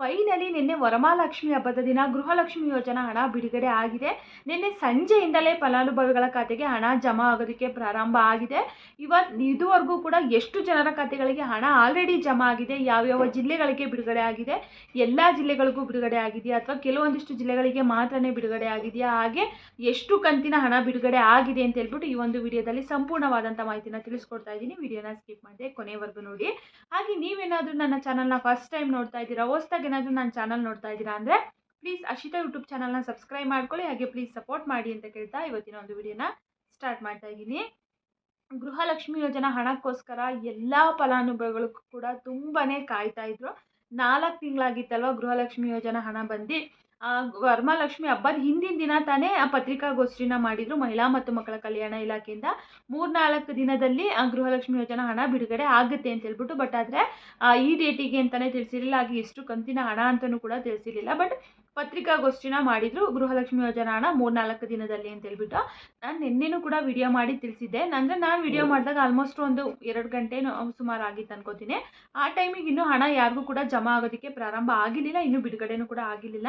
Finally ನಿನ್ನೆ ವರಮಹಾಲಕ್ಷ್ಮಿ ಹಬ್ಬದ ದಿನ ಗೃಹಲಕ್ಷ್ಮಿ ಯೋಜನಾ ಹಣ ಬಿಡುಗಡೆ ಆಗಿದೆ. ನಿನ್ನೆ ಸಂಜೆಯಿಂದಲೇ ಫಲಾನುಭವಿಗಳ ಖಾತೆಗೆ ಹಣ ಜಮಾ ಆಗೋದಕ್ಕೆ ಪ್ರಾರಂಭ ಆಗಿದೆ. ಇವತ್ತು ಇದುವರೆಗೂ ಕೂಡ ಎಷ್ಟು ಜನರ ಖಾತೆಗಳಿಗೆ ಹಣ ಆಲ್ರೆಡಿ ಜಮಾ ಆಗಿದೆ, ಯಾವ್ಯಾವ ಜಿಲ್ಲೆಗಳಿಗೆ ಬಿಡುಗಡೆ ಆಗಿದೆ, ಎಲ್ಲ ಜಿಲ್ಲೆಗಳಿಗೂ ಬಿಡುಗಡೆ ಆಗಿದೆಯಾ ಅಥವಾ ಕೆಲವೊಂದಿಷ್ಟು ಜಿಲ್ಲೆಗಳಿಗೆ ಮಾತ್ರನೇ ಬಿಡುಗಡೆ ಆಗಿದೆಯಾ, ಹಾಗೆ ಎಷ್ಟು ಕಂತಿನ ಹಣ ಬಿಡುಗಡೆ ಆಗಿದೆ ಅಂತ ಹೇಳ್ಬಿಟ್ಟು ಈ ಒಂದು ವಿಡಿಯೋದಲ್ಲಿ ಸಂಪೂರ್ಣವಾದಂಥ ಮಾಹಿತಿನ ತಿಳಿಸ್ಕೊಡ್ತಾ ಇದ್ದೀನಿ. ವಿಡಿಯೋನ ಸ್ಕಿಪ್ ಮಾಡಿದೆ ಕೊನೆವರೆಗೂ ನೋಡಿ. ಹಾಗೆ ನೀವೇನಾದರೂ ನನ್ನ ಚಾನಲ್ನ ಫಸ್ಟ್ ಟೈಮ್ ನೋಡ್ತಾ ಇದ್ದೀರಾ, ಹೊಸ್ದಾಗಿ ಏನಾದರೂ ನನ್ನ ಚಾನಲ್ ನೋಡ್ತಾ ಇದ್ದೀರಾ ಅಂದರೆ ಪ್ಲೀಸ್ ಅಶಿತಾ ಯೂಟ್ಯೂಬ್ ಚಾನಲ್ನ ಸಬ್ಸ್ಕ್ರೈಬ್ ಮಾಡ್ಕೊಳ್ಳಿ, ಹಾಗೆ ಪ್ಲೀಸ್ ಸಪೋರ್ಟ್ ಮಾಡಿ ಅಂತ ಕೇಳ್ತಾ ಇವತ್ತಿನ ಒಂದು ವಿಡಿಯೋನ ಸ್ಟಾರ್ಟ್ ಮಾಡ್ತಾ ಇದ್ದೀನಿ. ಗೃಹಲಕ್ಷ್ಮಿ ಯೋಜನಾ ಹಣಕ್ಕೋಸ್ಕರ ಎಲ್ಲ ಫಲಾನುಭವಿಗಳು ಕೂಡ ತುಂಬಾ ಕಾಯ್ತಾ ಇದ್ರು. ನಾಲ್ಕು ತಿಂಗಳಾಗಿತ್ತಲ್ವ ಗೃಹಲಕ್ಷ್ಮಿ ಯೋಜನಾ ಹಣ ಬಂದು. ವರಮಹಾಲಕ್ಷ್ಮಿ ಹಬ್ಬದ ಹಿಂದಿನ ದಿನ ತಾನೇ ಆ ಪತ್ರಿಕಾಗೋಷ್ಠಿನ ಮಾಡಿದ್ರು ಮಹಿಳಾ ಮತ್ತು ಮಕ್ಕಳ ಕಲ್ಯಾಣ ಇಲಾಖೆಯಿಂದ. ಮೂರ್ನಾಲ್ಕು ದಿನದಲ್ಲಿ ಆ ಗೃಹಲಕ್ಷ್ಮಿ ಯೋಜನಾ ಹಣ ಬಿಡುಗಡೆ ಆಗುತ್ತೆ ಅಂತ ಹೇಳ್ಬಿಟ್ಟು ಬಟ್ ಆದರೆ ಈ ಡೇಟಿಗೆ ಅಂತಲೇ ತಿಳಿಸಿರಲಿಲ್ಲ ಹಾಗೆ ಎಷ್ಟು ಕಂತಿನ ಹಣ ಅಂತಲೂ ಕೂಡ ತಿಳಿಸಿರಲಿಲ್ಲ. ಬಟ್ ಪತ್ರಿಕಾಗೋಷ್ಠಿನ ಮಾಡಿದ್ರು ಗೃಹಲಕ್ಷ್ಮಿ ಯೋಜನಾ ಹಣ ಮೂರ್ನಾಲ್ಕು ದಿನದಲ್ಲಿ ಅಂತ ಹೇಳ್ಬಿಟ್ಟು. ನಾನು ನಿನ್ನೆನೂ ಕೂಡ ವಿಡಿಯೋ ಮಾಡಿ ತಿಳಿಸಿದ್ದೆ. ಅಂದರೆ ನಾನು ವಿಡಿಯೋ ಮಾಡಿದಾಗ ಆಲ್ಮೋಸ್ಟ್ ಒಂದು ಎರಡು ಗಂಟೆ ಸುಮಾರು ಆಗಿತ್ತು ಅನ್ಕೋತೀನಿ. ಆ ಟೈಮಿಗೆ ಇನ್ನೂ ಹಣ ಯಾರಿಗೂ ಕೂಡ ಜಮಾ ಆಗೋದಕ್ಕೆ ಪ್ರಾರಂಭ ಆಗಿರಲಿಲ್ಲ ಇನ್ನೂ ಬಿಡುಗಡೆನೂ ಕೂಡ ಆಗಿರಲಿಲ್ಲ.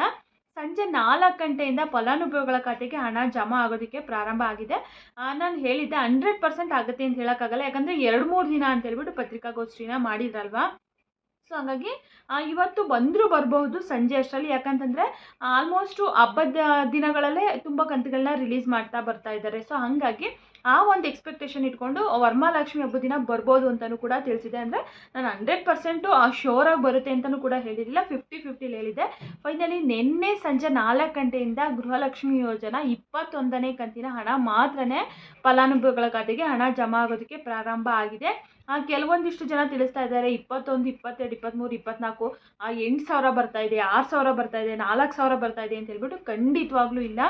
ಸಂಜೆ ನಾಲ್ಕು ಗಂಟೆಯಿಂದ ಫಲಾನುಭವಿಗಳ ಖಾತೆಗೆ ಹಣ ಜಮಾ ಆಗೋದಕ್ಕೆ ಪ್ರಾರಂಭ ಆಗಿದೆ. ನಾನು ಹೇಳಿದ್ದೆ ಹಂಡ್ರೆಡ್ ಪರ್ಸೆಂಟ್ ಆಗುತ್ತೆ ಅಂತ ಹೇಳೋಕ್ಕಾಗಲ್ಲ, ಯಾಕಂದರೆ ಎರಡು ಮೂರು ದಿನ ಅಂತ ಹೇಳ್ಬಿಟ್ಟು ಪತ್ರಿಕಾಗೋಷ್ಠಿನ ಮಾಡಿದ್ರಲ್ವಾ? ಸೊ ಹಾಗಾಗಿ ಇವತ್ತು ಬಂದರೂ ಬರಬಹುದು ಸಂಜೆ ಅಷ್ಟರಲ್ಲಿ, ಯಾಕಂತಂದರೆ ಆಲ್ಮೋಸ್ಟು ಹಬ್ಬದ ದಿನಗಳಲ್ಲೇ ತುಂಬ ಕಂತುಗಳನ್ನ ರಿಲೀಸ್ ಮಾಡ್ತಾ ಬರ್ತಾ ಇದ್ದಾರೆ. ಸೊ ಹಾಗಾಗಿ ಆ ಒಂದು ಎಕ್ಸ್ಪೆಕ್ಟೇಷನ್ ಇಟ್ಕೊಂಡು ವರಮಹಾಲಕ್ಷ್ಮಿ ಹಬ್ಬದ ದಿನ ಬರ್ಬೋದು ಅಂತಲೂ ಕೂಡ ತಿಳಿಸಿದೆ. ಅಂದರೆ ನಾನು ಹಂಡ್ರೆಡ್ ಪರ್ಸೆಂಟು ಶೋರಾಗಿ ಬರುತ್ತೆ ಅಂತಲೂ ಕೂಡ ಹೇಳಿರಲಿಲ್ಲ. ಫಿಫ್ಟಿ ಫಿಫ್ಟಿಲಿ ಹೇಳಿದೆ ಫೈನಲಿ ನಿನ್ನೆ ಸಂಜೆ ನಾಲ್ಕು ಗಂಟೆಯಿಂದ ಗೃಹಲಕ್ಷ್ಮಿ ಯೋಜನಾ ಇಪ್ಪತ್ತೊಂದನೇ ಕಂತಿನ ಹಣ ಮಾತ್ರನೇ ಫಲಾನುಭವಿಗಳ ಖಾತೆಗೆ ಹಣ ಜಮಾ ಆಗೋದಕ್ಕೆ ಪ್ರಾರಂಭ ಆಗಿದೆ. ಕೆಲವೊಂದಿಷ್ಟು ಜನ ತಿಳಿಸ್ತಾ ಇದ್ದಾರೆ. ಇಪ್ಪತ್ತೊಂದು, ಇಪ್ಪತ್ತೆರಡು ಇಪ್ಪತ್ತ್ಮೂರು ಇಪ್ಪತ್ನಾಲ್ಕು ಎಂಟು ಸಾವಿರ ಬರ್ತಾ ಇದೆ, ಆರು ಸಾವಿರ ಬರ್ತಾ ಇದೆ, ನಾಲ್ಕು ಸಾವಿರ ಬರ್ತಾ ಇದೆ ಅಂತ ಹೇಳ್ಬಿಟ್ಟು ಖಂಡಿತವಾಗ್ಲೂ ಇಲ್ಲ.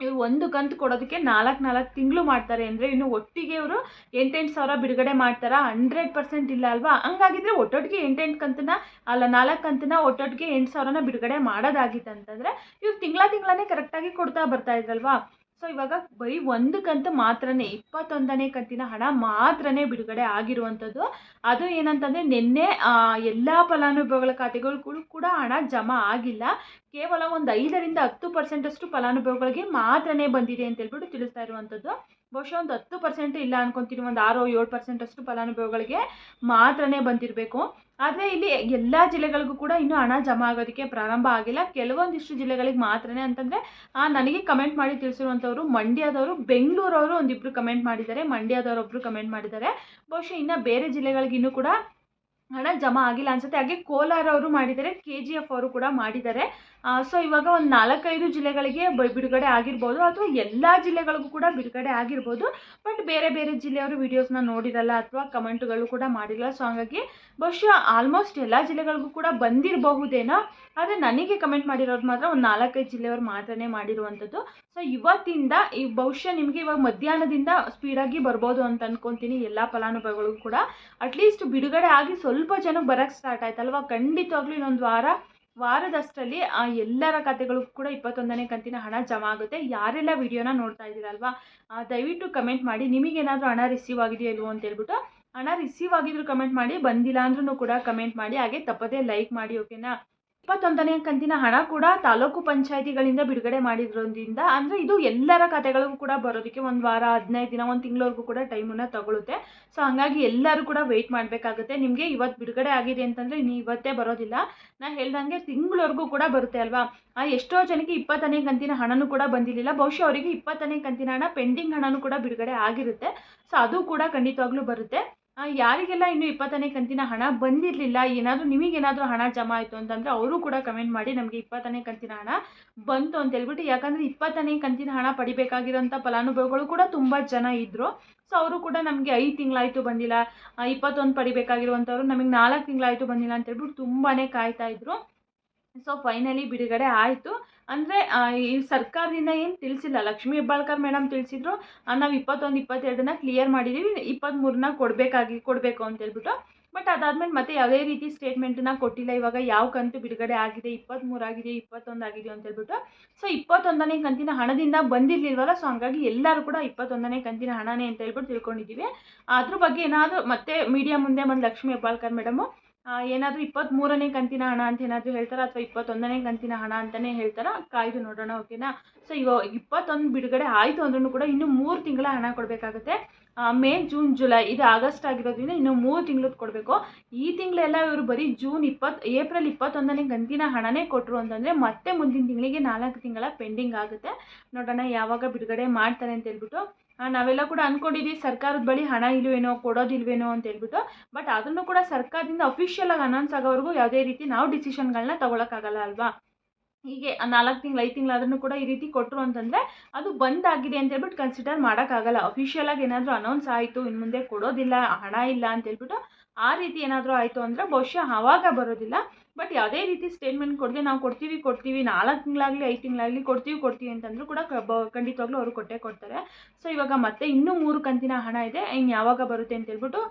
ಇವ್ರು ಒಂದು ಕಂತು ಕೊಡೋದಕ್ಕೆ ನಾಲ್ಕು ನಾಲ್ಕು ತಿಂಗಳು ಮಾಡ್ತಾರೆ ಅಂದರೆ ಇನ್ನು ಒಟ್ಟಿಗೆ ಇವರು ಎಂಟೆಂಟು ಸಾವಿರ ಬಿಡುಗಡೆ ಮಾಡ್ತಾರಾ? ಹಂಡ್ರೆಡ್ ಪರ್ಸೆಂಟ್ ಇಲ್ಲ ಅಲ್ವಾ? ಹಂಗಾಗಿದ್ರೆ ಒಟ್ಟೊಟ್ಟಿಗೆ ಎಂಟೆಂಟು ಕಂತನ್ನ, ಅಲ್ಲ ನಾಲ್ಕು ಕಂತನ್ನ ಒಟ್ಟೊಟ್ಟಿಗೆ ಎಂಟು ಸಾವಿರನ ಬಿಡುಗಡೆ ಮಾಡೋದಾಗಿತ್ತು ಅಂತಂದರೆ ಇವ್ರು ತಿಂಗಳ ತಿಂಗಳೇ ಕರೆಕ್ಟಾಗಿ ಕೊಡ್ತಾ ಬರ್ತಾ ಇದ್ರಲ್ವಾ? ಸೊ ಇವಾಗ ಬರೀ ಒಂದು ಕಂತು ಮಾತ್ರನೇ, ಇಪ್ಪತ್ತೊಂದನೇ ಕಂತಿನ ಹಣ ಮಾತ್ರನೇ ಬಿಡುಗಡೆ ಆಗಿರುವಂಥದ್ದು. ಅದು ಏನಂತಂದರೆ, ನಿನ್ನೆ ಎಲ್ಲ ಫಲಾನುಭವಿಗಳ ಖಾತೆಗಳು ಕೂಡ ಹಣ ಜಮಾ ಆಗಿಲ್ಲ. ಕೇವಲ ಒಂದು ಐದರಿಂದ ಹತ್ತು ಪರ್ಸೆಂಟಷ್ಟು ಫಲಾನುಭವಿಗಳಿಗೆ ಮಾತ್ರನೇ ಬಂದಿದೆ ಅಂತ ಹೇಳ್ಬಿಟ್ಟು ತಿಳಿಸ್ತಾ ಇರುವಂಥದ್ದು. ಬಹುಶಃ ಒಂದು ಹತ್ತು ಪರ್ಸೆಂಟ್ ಇಲ್ಲ ಅನ್ಕೊಂತೀನಿ, ಒಂದು ಆರು, ಏಳು ಪರ್ಸೆಂಟಷ್ಟು ಫಲಾನುಭವಿಗಳಿಗೆ ಮಾತ್ರನೇ ಬಂದಿರಬೇಕು. ಆದರೆ ಇಲ್ಲಿ ಎಲ್ಲ ಜಿಲ್ಲೆಗಳಿಗೂ ಕೂಡ ಇನ್ನೂ ಹಣ ಜಮಾ ಆಗೋದಕ್ಕೆ ಪ್ರಾರಂಭ ಆಗಿಲ್ಲ. ಕೆಲವೊಂದಿಷ್ಟು ಜಿಲ್ಲೆಗಳಿಗೆ ಮಾತ್ರನೇ ಅಂತಂದರೆ ನನಗೆ ಕಮೆಂಟ್ ಮಾಡಿ ತಿಳಿಸಿರುವಂಥವ್ರು ಮಂಡ್ಯದವರು, ಬೆಂಗಳೂರವರು ಒಂದಿಬ್ಬರು ಕಮೆಂಟ್ ಮಾಡಿದ್ದಾರೆ, ಮಂಡ್ಯದವರು ಒಬ್ಬರು ಕಮೆಂಟ್ ಮಾಡಿದ್ದಾರೆ. ಬಹುಶಃ ಇನ್ನು ಬೇರೆ ಜಿಲ್ಲೆಗಳಿಗಿನ್ನೂ ಕೂಡ ಹಣ ಜಮಾ ಆಗಿಲ್ಲ ಅನ್ಸುತ್ತೆ. ಹಾಗೆ ಕೋಲಾರವರು ಮಾಡಿದ್ದಾರೆ ಕೆ ಜಿ ಎಫ್ ಅವರು ಕೂಡ ಮಾಡಿದ್ದಾರೆ. ಸೊ ಇವಾಗ ಒಂದು ನಾಲ್ಕೈದು ಜಿಲ್ಲೆಗಳಿಗೆ ಬಿಡುಗಡೆ ಆಗಿರ್ಬೋದು, ಅಥವಾ ಎಲ್ಲ ಜಿಲ್ಲೆಗಳಿಗೂ ಕೂಡ ಬಿಡುಗಡೆ ಆಗಿರ್ಬೋದು ಬಟ್ ಬೇರೆ ಬೇರೆ ಜಿಲ್ಲೆಯವರು ವೀಡಿಯೋಸ್ನ ನೋಡಿರಲ್ಲ ಅಥವಾ ಕಮೆಂಟ್ಗಳು ಕೂಡ ಮಾಡಿರಲ್ಲ ಸೊ ಹಾಗಾಗಿ ಬಹುಶಃ ಆಲ್ಮೋಸ್ಟ್ ಎಲ್ಲ ಜಿಲ್ಲೆಗಳಿಗೂ ಕೂಡ ಬಂದಿರಬಹುದೇನೋ, ಆದರೆ ನನಗೆ ಕಮೆಂಟ್ ಮಾಡಿರೋದು ಮಾತ್ರ ಒಂದು ನಾಲ್ಕೈದು ಜಿಲ್ಲೆಯವರು ಮಾತ್ರನೇ ಮಾಡಿರುವಂಥದ್ದು. ಸೊ ಇವತ್ತಿಂದ ಈ ಬಹುಶಃ ನಿಮಗೆ ಇವಾಗ ಮಧ್ಯಾಹ್ನದಿಂದ ಸ್ಪೀಡಾಗಿ ಬರ್ಬೋದು ಅಂತ ಅನ್ಕೊತೀನಿ, ಎಲ್ಲ ಫಲಾನುಭವಿಗಳಿಗೂ ಕೂಡ. ಅಟ್ಲೀಸ್ಟ್ ಬಿಡುಗಡೆ ಆಗಿ ಸ್ವಲ್ಪ ಜನಕ್ಕೆ ಬರೋಕ್ಕೆ ಸ್ಟಾರ್ಟ್ ಆಯ್ತಲ್ವಾ? ಖಂಡಿತವಾಗ್ಲೂ ಇನ್ನೊಂದು ವಾರ ವಾರದಷ್ಟರಲ್ಲಿ ಆ ಎಲ್ಲರ ಖಾತೆಗಳಿಗೂ ಕೂಡ ಇಪ್ಪತ್ತೊಂದನೇ ಕಂತಿನ ಹಣ ಜಮಾ ಆಗುತ್ತೆ ಯಾರೆಲ್ಲ ವಿಡಿಯೋನ ನೋಡ್ತಾ ಇದ್ದೀರಲ್ವಾ ದಯವಿಟ್ಟು ಕಮೆಂಟ್ ಮಾಡಿ. ನಿಮಗೇನಾದರೂ ಹಣ ರಿಸೀವ್ ಆಗಿದೆಯೋ ಇಲ್ವೋ ಅಂತ ಹೇಳ್ಬಿಟ್ಟು ಹಣ ರಿಸೀವ್ ಆಗಿದ್ರು ಕಮೆಂಟ್ ಮಾಡಿ, ಬಂದಿಲ್ಲ ಅಂದ್ರೂ ಕೂಡ ಕಮೆಂಟ್ ಮಾಡಿ. ಹಾಗೆ ತಪ್ಪದೇ ಲೈಕ್ ಮಾಡಿ ಓಕೆನಾ ಇಪ್ಪತ್ತೊಂದನೇ ಕಂತಿನ ಹಣ ಕೂಡ ತಾಲೂಕು ಪಂಚಾಯಿತಿಗಳಿಂದ ಬಿಡುಗಡೆ ಮಾಡಿರೋದ್ರಿಂದ, ಅಂದರೆ ಇದು ಎಲ್ಲರ ಖಾತೆಗಳಿಗೂ ಕೂಡ ಬರೋದಕ್ಕೆ ಒಂದು ವಾರ, ಹದಿನೈದು ದಿನ, ಒಂದು ತಿಂಗಳವರೆಗೂ ಕೂಡ ಟೈಮನ್ನು ತಗೊಳುತ್ತೆ. ಸೊ ಹಂಗಾಗಿ ಎಲ್ಲರೂ ಕೂಡ ವೆಯ್ಟ್ ಮಾಡಬೇಕಾಗುತ್ತೆ. ನಿಮಗೆ ಇವತ್ತು ಬಿಡುಗಡೆ ಆಗಿದೆ ಅಂತಂದರೆ ನೀವು ಇವತ್ತೇ ಬರೋದಿಲ್ಲ. ನಾನು ಹೇಳ್ದಂಗೆ ತಿಂಗಳವರೆಗೂ ಕೂಡ ಬರುತ್ತೆ ಅಲ್ವಾ? ಆ ಎಷ್ಟೋ ಜನಕ್ಕೆ ಇಪ್ಪತ್ತನೇ ಕಂತಿನ ಹಣನೂ ಕೂಡ ಬಂದಿರಲಿಲ್ಲ. ಬಹುಶಃ ಅವರಿಗೆ ಇಪ್ಪತ್ತನೇ ಕಂತಿನ ಹಣ ಪೆಂಡಿಂಗ್ ಹಣನೂ ಕೂಡ ಬಿಡುಗಡೆ ಆಗಿರುತ್ತೆ. ಸೊ ಅದು ಕೂಡ ಖಂಡಿತವಾಗ್ಲೂ ಬರುತ್ತೆ. ಯಾರಿಗೆಲ್ಲ ಇನ್ನು ಇಪ್ಪತ್ತನೇ ಕಂತಿನ ಹಣ ಬಂದಿರಲಿಲ್ಲ, ಏನಾದರೂ ನಿಮಗೇನಾದರೂ ಹಣ ಜಮಾ ಆಯಿತು ಅಂತಂದರೆ ಅವರು ಕೂಡ ಕಮೆಂಟ್ ಮಾಡಿ ನಮಗೆ ಇಪ್ಪತ್ತನೇ ಕಂತಿನ ಹಣ ಬಂತು ಅಂತ ಹೇಳ್ಬಿಟ್ಟು, ಯಾಕಂದರೆ ಇಪ್ಪತ್ತನೇ ಕಂತಿನ ಹಣ ಪಡಿಬೇಕಾಗಿರೋಂಥ ಫಲಾನುಭವಿಗಳು ಕೂಡ ತುಂಬ ಜನ ಇದ್ದರು ಸೊ ಅವರು ಕೂಡ ನಮಗೆ ಐದು ತಿಂಗಳಾಯಿತು ಬಂದಿಲ್ಲ ಇಪ್ಪತ್ತೊಂದು ಪಡಿಬೇಕಾಗಿರುವಂಥವ್ರು ನಮಗೆ ನಾಲ್ಕು ತಿಂಗಳಾಯಿತು ಬಂದಿಲ್ಲ ಅಂತ ಹೇಳ್ಬಿಟ್ಟು ತುಂಬಾ ಕಾಯ್ತಾ ಇದ್ರು. ಸೊ ಫೈನಲಿ ಬಿಡುಗಡೆ ಆಯಿತು. ಅಂದರೆ ಈ ಸರ್ಕಾರದಿಂದ ಏನು ತಿಳಿಸಿಲ್ಲ. ಲಕ್ಷ್ಮೀ ಹೆಬ್ಬಾಳ್ಕರ್ ಮೇಡಮ್ ತಿಳಿಸಿದ್ರು ನಾವು ಇಪ್ಪತ್ತೊಂದು, ಇಪ್ಪತ್ತೆರಡನ್ನ ಕ್ಲಿಯರ್ ಮಾಡಿದ್ದೀವಿ ಇಪ್ಪತ್ತ್ಮೂರನ್ನ ಕೊಡಬೇಕಾಗಿ, ಕೊಡಬೇಕು ಅಂತ ಹೇಳ್ಬಿಟ್ಟು. ಬಟ್ ಅದಾದಮೇಲೆ ಮತ್ತೆ ಯಾವುದೇ ರೀತಿ ಸ್ಟೇಟ್ಮೆಂಟನ್ನ ಕೊಟ್ಟಿಲ್ಲ. ಇವಾಗ ಯಾವ ಕಂತು ಬಿಡುಗಡೆ ಆಗಿದೆ ಇಪ್ಪತ್ತ್ಮೂರು ಆಗಿದೆ, ಇಪ್ಪತ್ತೊಂದು ಆಗಿದೆ ಅಂತ ಹೇಳ್ಬಿಟ್ಟು. ಸೊ ಇಪ್ಪತ್ತೊಂದನೇ ಕಂತಿನ ಹಣದಿಂದ ಬಂದಿರಲಿಲ್ವಲ್ಲ ಸೊ ಹಂಗಾಗಿ ಎಲ್ಲರೂ ಕೂಡ ಇಪ್ಪತ್ತೊಂದನೇ ಕಂತಿನ ಹಣನೇ ಅಂತ ಹೇಳ್ಬಿಟ್ಟು ತಿಳ್ಕೊಂಡಿದ್ದೀವಿ. ಅದ್ರ ಬಗ್ಗೆ ಏನಾದರೂ ಮತ್ತೆ ಮೀಡಿಯಾ ಮುಂದೆ ಬಂದು ಲಕ್ಷ್ಮೀ ಹೆಬ್ಬಾಳ್ಕರ್ ಮೇಡಮು ಏನಾದರೂ ಇಪ್ಪತ್ತ್ಮೂರನೇ ಕಂತಿನ ಹಣ ಅಂತ ಏನಾದರೂ ಹೇಳ್ತಾರಾ? ಅಥವಾ ಇಪ್ಪತ್ತೊಂದನೇ ಕಂತಿನ ಹಣ ಅಂತಲೇ ಹೇಳ್ತಾರಾ? ಕಾಯ್ದು ನೋಡೋಣ, ಓಕೆನಾ? ಸೊ ಇವಾಗ ಇಪ್ಪತ್ತೊಂದು ಬಿಡುಗಡೆ ಆಯಿತು ಅಂದ್ರೂ ಕೂಡ ಇನ್ನೂ ಮೂರು ತಿಂಗಳ ಹಣ ಕೊಡಬೇಕಾಗುತ್ತೆ. ಮೇ, ಜೂನ್, ಜುಲೈ, ಇದು ಆಗಸ್ಟ್ ಆಗಿರೋದ್ರಿಂದ ಇನ್ನು ಮೂರು ತಿಂಗಳದ್ದು ಕೊಡಬೇಕು. ಈ ತಿಂಗಳೆಲ್ಲ ಇವರು ಬರೀ ಜೂನ್ ಇಪ್ಪತ್ತು, ಏಪ್ರಿಲ್ ಇಪ್ಪತ್ತೊಂದನೇ ಕಂತಿನ ಹಣನೇ ಕೊಟ್ಟರು ಅಂತಂದರೆ ಮತ್ತೆ ಮುಂದಿನ ತಿಂಗಳಿಗೆ ನಾಲ್ಕು ತಿಂಗಳ ಪೆಂಡಿಂಗ್ ಆಗುತ್ತೆ. ನೋಡೋಣ ಯಾವಾಗ ಬಿಡುಗಡೆ ಮಾಡ್ತಾರೆ ಅಂತ ಹೇಳ್ಬಿಟ್ಟು. ನಾವೆಲ್ಲ ಕೂಡ ಅಂದ್ಕೊಂಡಿದ್ದೀವಿ ಸರ್ಕಾರದ ಬಳಿ ಹಣ ಇಲ್ವೇನೋ ಕೊಡೋದಿಲ್ವೇನೋ ಅಂತ ಹೇಳ್ಬಿಟ್ಟು. ಬಟ್ ಅದನ್ನು ಕೂಡ ಸರ್ಕಾರದಿಂದ ಅಫಿಷಿಯಲ್ ಆಗಿ ಅನೌನ್ಸ್ ಆಗೋವರೆಗೂ ಯಾವುದೇ ರೀತಿ ನಾವು ಡಿಸಿಷನ್ಗಳನ್ನ ತಗೊಳಕ್ಕಾಗಲ್ಲ ಅಲ್ವಾ? ಹೀಗೆ ನಾಲ್ಕು ತಿಂಗಳು, ಐದು ತಿಂಗಳಾದ್ರೂ ಕೂಡ ಈ ರೀತಿ ಕೊಟ್ಟರು ಅಂತಂದರೆ ಅದು ಬಂದಾಗಿದೆ ಅಂತ ಹೇಳ್ಬಿಟ್ಟು ಕನ್ಸಿಡರ್ ಮಾಡೋಕ್ಕಾಗಲ್ಲ ಅಫಿಷಿಯಲ್ ಆಗಿ ಏನಾದರೂ ಅನೌನ್ಸ್ ಆಯಿತು ಇನ್ನು ಮುಂದೆ ಕೊಡೋದಿಲ್ಲ, ಹಣ ಇಲ್ಲ ಅಂತ ಹೇಳ್ಬಿಟ್ಟು ಆ ರೀತಿ ಏನಾದರೂ ಆಯಿತು ಅಂದರೆ ಬಹುಶಃ ಆವಾಗ ಬರೋದಿಲ್ಲ. ಬಟ್ ಯಾವುದೇ ರೀತಿ ಸ್ಟೇಟ್ಮೆಂಟ್ ಕೊಡದೆ ನಾವು ಕೊಡ್ತೀವಿ ಕೊಡ್ತೀವಿ, ನಾಲ್ಕು ತಿಂಗಳಾಗಲಿ, ಐದು ತಿಂಗಳಾಗಲಿ ಕೊಡ್ತೀವಿ ಕೊಡ್ತೀವಿ ಅಂತಂದರೂ ಕೂಡ ಖಂಡಿತವಾಗ್ಲೂ ಅವರು ಕೊಟ್ಟೇ ಕೊಡ್ತಾರೆ. ಸೊ ಇವಾಗ ಮತ್ತೆ ಇನ್ನೂ ಮೂರು ಕಂತಿನ ಹಣ ಇದೆ. ಇನ್ನು ಯಾವಾಗ ಬರುತ್ತೆ ಅಂತ ಹೇಳ್ಬಿಟ್ಟು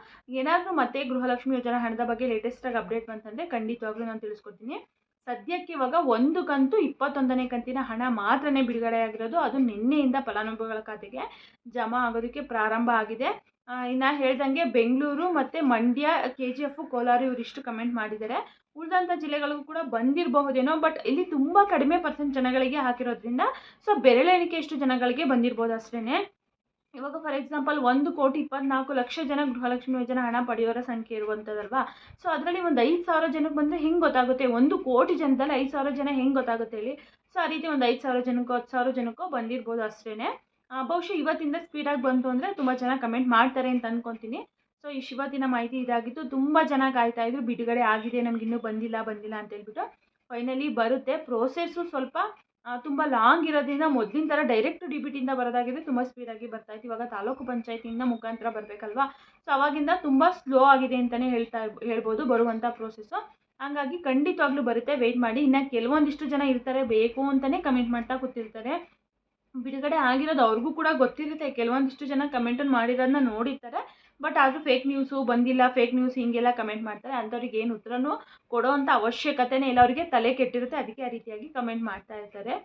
ಏನಾದರೂ ಮತ್ತೆ ಗೃಹಲಕ್ಷ್ಮಿ ಯೋಜನಾ ಹಣದ ಬಗ್ಗೆ ಲೇಟೆಸ್ಟಾಗಿ ಅಪ್ಡೇಟ್ ಬಂತಂದರೆ ಖಂಡಿತವಾಗ್ಲೂ ನಾನು ತಿಳಿಸ್ಕೊಡ್ತೀನಿ. ಸದ್ಯಕ್ಕೆ ಇವಾಗ ಒಂದು ಕಂತು ಇಪ್ಪತ್ತೊಂದನೇ ಕಂತಿನ ಹಣ ಮಾತ್ರನೇ ಬಿಡುಗಡೆ ಆಗಿರೋದು. ಅದು ನಿನ್ನೆಯಿಂದ ಫಲಾನುಭವಿಗಳ ಖಾತೆಗೆ ಜಮಾ ಆಗೋದಕ್ಕೆ ಪ್ರಾರಂಭ ಆಗಿದೆ. ಇನ್ನು ಹೇಳ್ದಂಗೆ ಬೆಂಗಳೂರು ಮತ್ತು Mandya K G F Kolar ಇವರಿಷ್ಟು comment ಮಾಡಿದ್ದಾರೆ. ಉಳಿದಂಥ ಜಿಲ್ಲೆಗಳಿಗೂ ಕೂಡ ಬಂದಿರಬಹುದೇನೋ ಬಟ್ ಇಲ್ಲಿ ತುಂಬ ಕಡಿಮೆ ಪರ್ಸೆಂಟ್ ಜನಗಳಿಗೆ ಹಾಕಿರೋದ್ರಿಂದ ಸೊ ಬೆರಳೆಣಿಕೆ ಜನಗಳಿಗೆ ಬಂದಿರ್ಬೋದು ಅಷ್ಟೇ ಇವಾಗ ಫಾರ್ ಎಕ್ಸಾಂಪಲ್ ಒಂದು ಕೋಟಿ ಇಪ್ಪತ್ನಾಲ್ಕು ಲಕ್ಷ ಜನ ಗೃಹಲಕ್ಷ್ಮಿ ಯೋಜನೆ ಹಣ ಪಡೆಯೋರ ಸಂಖ್ಯೆ ಇರುವಂಥದ್ದಲ್ವಾ ಸೊ ಅದರಲ್ಲಿ ಒಂದು ಐದು ಸಾವಿರ ಜನಕ್ಕೆ ಬಂದರೆ ಹೆಂಗೆ ಗೊತ್ತಾಗುತ್ತೆ? ಒಂದು ಕೋಟಿ ಜನದಲ್ಲಿ ಐದು ಸಾವಿರ ಜನ ಹೆಂಗೆ ಗೊತ್ತಾಗುತ್ತೆ ಹೇಳಿ? ಸೊ ಆ ರೀತಿ ಒಂದು ಐದು ಸಾವಿರ ಜನಕ್ಕೋ, ಹತ್ತು ಸಾವಿರ ಜನಕ್ಕೋ ಬಂದಿರ್ಬೋದು ಅಷ್ಟೇ ಬಹುಶಃ ಇವತ್ತಿಂದ ಸ್ಪೀಡಾಗಿ ಬಂತು ಅಂದರೆ ತುಂಬ ಜನ ಕಮೆಂಟ್ ಮಾಡ್ತಾರೆ ಅಂತ ಅಂದ್ಕೊತೀನಿ ಸೊ ಈ ಶಿವತ್ತಿನ ಮಾಹಿತಿ ಇದಾಗಿತ್ತು ತುಂಬ ಜನ ಕಾಯ್ತಾ ಇದ್ರು. ಬಿಡುಗಡೆ ಆಗಿದೆ, ನಮ್ಗೆ ಇನ್ನೂ ಬಂದಿಲ್ಲ ಬಂದಿಲ್ಲ ಅಂತ ಹೇಳ್ಬಿಟ್ಟು ಫೈನಲಿ ಬರುತ್ತೆ. ಪ್ರೋಸೆಸ್ಸು ಸ್ವಲ್ಪ ತುಂಬ ಲಾಂಗ್ ಇರೋದ್ರಿಂದ ಮೊದಲಿನ ಥರ ಡೈರೆಕ್ಟ್ ಡಿ ಬಿ ಟಿಯಿಂದ ಬರೋದಾಗಿದೆ. ತುಂಬ ಸ್ಪೀಡಾಗಿ ಬರ್ತಾಯಿತ್ತು ಇವಾಗ ತಾಲೂಕು ಪಂಚಾಯತಿಯಿಂದ ಮುಖಾಂತರ ಬರಬೇಕಲ್ವಾ? ಸೊ ಅವಾಗಿಂದ ತುಂಬ ಸ್ಲೋ ಆಗಿದೆ ಅಂತಲೇ ಹೇಳ್ತಾ, ಹೇಳ್ಬೋದು ಬರುವಂಥ ಪ್ರೋಸೆಸ್ಸು ಹಂಗಾಗಿ ಖಂಡಿತವಾಗ್ಲೂ ಬರುತ್ತೆ. ವೆಯ್ಟ್ ಮಾಡಿ. ಇನ್ನು ಕೆಲವೊಂದಿಷ್ಟು ಜನ ಇರ್ತಾರೆ. ಬೇಕು ಅಂತಲೇ ಕಮೆಂಟ್ ಮಾಡ್ತಾ ಕೂತಿರ್ತಾರೆ. ಬಿಡುಗಡೆ ಆಗಿರೋದು ಅವ್ರಿಗೂ ಕೂಡ ಗೊತ್ತಿರುತ್ತೆ. ಕೆಲವೊಂದಿಷ್ಟು ಜನ ಕಮೆಂಟನ್ನು ಮಾಡಿರೋದನ್ನ ನೋಡಿರ್ತಾರೆ. ಬಟ್ ಆದರೂ ಫೇಕ್ ನ್ಯೂಸು ಬಂದಿಲ್ಲ ಫೇಕ್ ನ್ಯೂಸ್ ಹಿಂಗೆಲ್ಲ ಕಮೆಂಟ್ ಮಾಡ್ತಾರೆ. ಅಂಥವ್ರಿಗೆ ಏನು ಉತ್ತರನೂ ಕೊಡೋವಂಥ ಅವಶ್ಯಕತೆನೇ ಇಲ್ಲ. ಅವರಿಗೆ ತಲೆ ಕೆಟ್ಟಿರುತ್ತೆ. ಅದಕ್ಕೆ ಆ ರೀತಿಯಾಗಿ ಕಮೆಂಟ್ ಮಾಡ್ತಾ ಇರ್ತಾರೆ.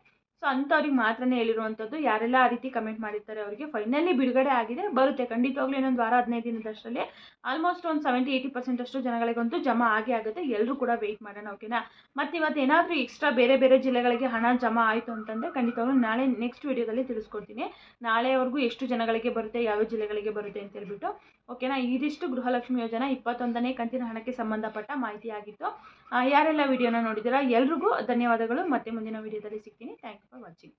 ಸೊ ಅಂಥವ್ರಿಗೆ ಮಾತ್ರನೇ ಹೇಳಿರುವಂಥದ್ದು, ಯಾರೆಲ್ಲ ಆ ರೀತಿ ಕಮೆಂಟ್ ಮಾಡಿರ್ತಾರೆ ಅವರಿಗೆ ಫೈನಲಿ ಬಿಡುಗಡೆ ಆಗಿದೆ, ಬರುತ್ತೆ. ಖಂಡಿತವಾಗ್ಲೂ ಇನ್ನೊಂದು ವಾರ, ಹದಿನೈದು ದಿನದಷ್ಟರಲ್ಲಿ ಆಲ್ಮೋಸ್ಟ್ ಒಂದು ಸೆವೆಂಟಿ ಏಯ್ಟಿ ಪರ್ಸೆಂಟ್ ಅಷ್ಟು ಜನಗಳಿಗಂತೂ ಜಮಾ ಆಗೇ ಆಗುತ್ತೆ. ಎಲ್ಲರೂ ಕೂಡ ವೆಯ್ಟ್ ಮಾಡೋಣ ಓಕೆನಾ ಮತ್ತು ಇವತ್ತು ಏನಾದರೂ ಎಕ್ಸ್ಟ್ರಾ ಬೇರೆ ಬೇರೆ ಜಿಲ್ಲೆಗಳಿಗೆ ಹಣ ಜಮಾ ಆಯಿತು ಅಂತಂದರೆ ಖಂಡಿತವಾಗ್ಲೂ ನಾಳೆ ನೆಕ್ಸ್ಟ್ ವೀಡಿಯೋದಲ್ಲಿ ತಿಳಿಸ್ಕೊಡ್ತೀನಿ. ನಾಳೆವರೆಗೂ ಎಷ್ಟು ಜನಗಳಿಗೆ ಬರುತ್ತೆ, ಯಾವ ಜಿಲ್ಲೆಗಳಿಗೆ ಬರುತ್ತೆ ಅಂತ ಹೇಳ್ಬಿಟ್ಟು ಓಕೆನಾ ಇದಿಷ್ಟು ಗೃಹಲಕ್ಷ್ಮಿ ಯೋಜನಾ ಇಪ್ಪತ್ತೊಂದನೇ ಕಂತಿನ ಹಣಕ್ಕೆ ಸಂಬಂಧಪಟ್ಟ ಮಾಹಿತಿ ಆಗಿತ್ತು. ಯಾರೆಲ್ಲ ವಿಡಿಯೋನ ನೋಡಿದ್ದೀರಾ, ಎಲ್ರಿಗೂ ಧನ್ಯವಾದಗಳು. ಮತ್ತೆ ಮುಂದಿನ ವಿಡಿಯೋದಲ್ಲಿ ಸಿಗ್ತೀನಿ. Thank you for watching